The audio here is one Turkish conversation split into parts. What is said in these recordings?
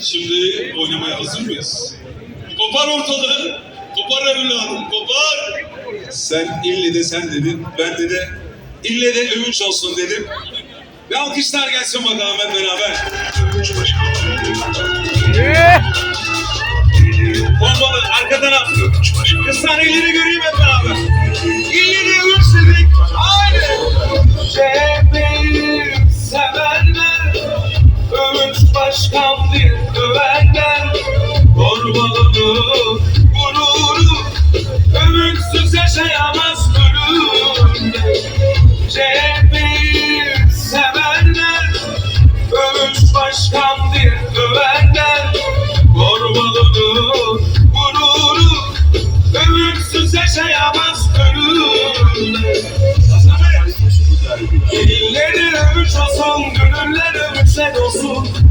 Şimdi oynamaya hazır mıyız? Kopar ortalığı. Kopar evladım, kopar. Sen ille de sen dedin, ben de de ille de övünç olsun dedim. Ve alkışlar gelsin bakalım hep beraber. Bombalı arka taraf. Kıstaneleri göreyim hep beraber. বলো।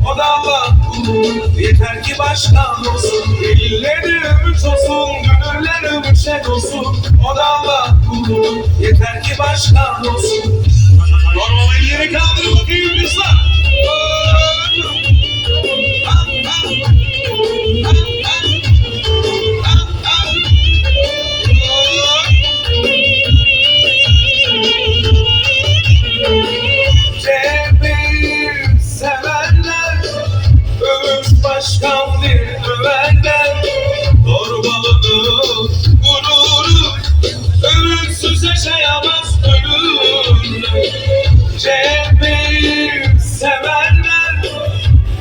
O da Allah yeter ki başkan olsun. Elleri övüş olsun, gönüller övüşle dolsun O da Allah yeter ki başkan olsun. Normal elleri kaldır yaşayamaz ölümler Cebim severler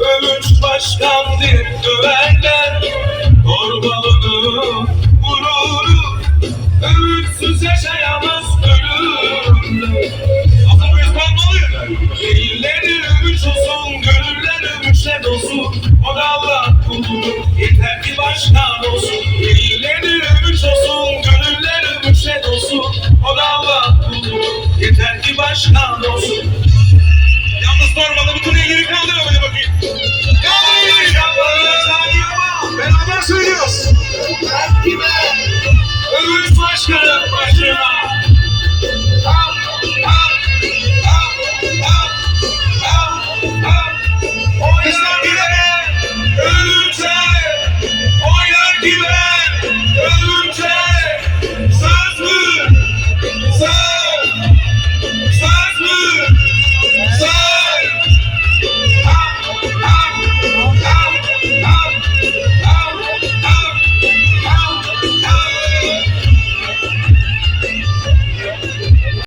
Övüş başkan bir överler Torbalıdır gururu Övünsüz yaşayamaz ölümler Atamız kalmalı. Elleri övüş olsun, gönüller övüşle dolsun. O da Allah kulunu, yeter ki başkan aşkına olsun. Yalnız sormalı bütün elleri kaldırın hadi bakayım. Kaldırın.